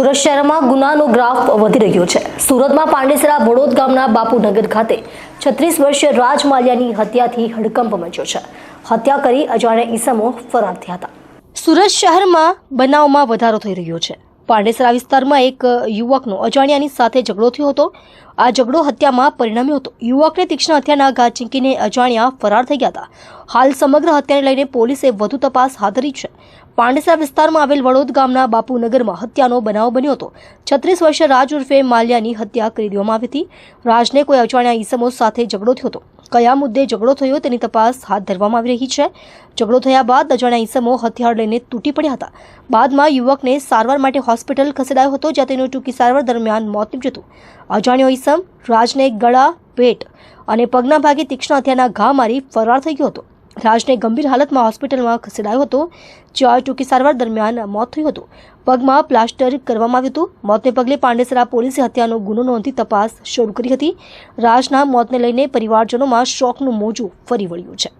સુરત શહેરમાં ગુનાનો ગ્રાફ વધી રહ્યો છે. સુરતમાં પાંડેસરા વડોદ ગામના બાપુનગર ખાતે છત્રીસ વર્ષીય રાજ માલિયાની હત્યાથી હડકંપ મચ્યો છે. હત્યા કરી અજાણ્યા ઈસમો ફરાર થયા હતા. સુરત શહેરમાં બનાવમાં વધારો થઈ રહ્યો છે. પાંડેસરા વિસ્તારમાં એક યુવકનો અજાણ્યાની સાથે ઝઘડો થયો હતો. આ ઝઘડો હત્યામાં પરિણમ્યો હતો. યુવકને તીક્ષ્ણ હત્યાના ઘા ચીંકીને અજાણ્યા ફરાર થઈ ગયા હતા. હાલ સમગ્ર હત્યાને લઈને પોલીસે વધુ તપાસ હાથ ધરી છે. પાંડેસરા વિસ્તારમાં આવેલ વડોદ ગામના બાપુનગરમાં હત્યાનો બનાવ બન્યો હતો. છત્રીસ વર્ષે રાજ ઉર્ફે માલ્યાની હત્યા કરી દેવામાં આવી હતી. રાજને કોઈ અજાણ્યા ઈસમો સાથે ઝઘડો થયો હતો. કયા મુદ્દે ઝઘડો થયો તેની તપાસ હાથ ધરવામાં આવી રહી છે. ઝઘડો થયા બાદ અજાણ્યા ઈસમો હથિયાર લઈને તૂટી પડ્યા હતા. બાદમાં યુવકને સારવાર માટે હોસ્પિટલ ખસેડાયો હતો, જ્યાં તેનું ટૂંકી સારવાર દરમિયાન મોત નીપજ્યું હતું. અજાણ્યો ઈસમ રાજને ગળા, પેટ અને પગના ભાગે તીક્ષ્ણ હથિયારના ઘા મારી ફરાર થઈ ગયો હતો. રાજને ગંભીર હાલતમાં હોસ્પિટલમાં ખસેડાયો હતો, જ્યાં ટૂંકી સારવાર દરમિયાન મોત થયું હતું. પગમાં પ્લાસ્ટર કરવામાં આવ્યું હતું. મોતને પગલે પાંડેસરા પોલીસે હત્યાનો ગુનો નોંધી તપાસ શરૂ કરી હતી. રાજના મોતને લઈને પરિવારજનોમાં શોકનું મોજું ફરી વળ્યું છે.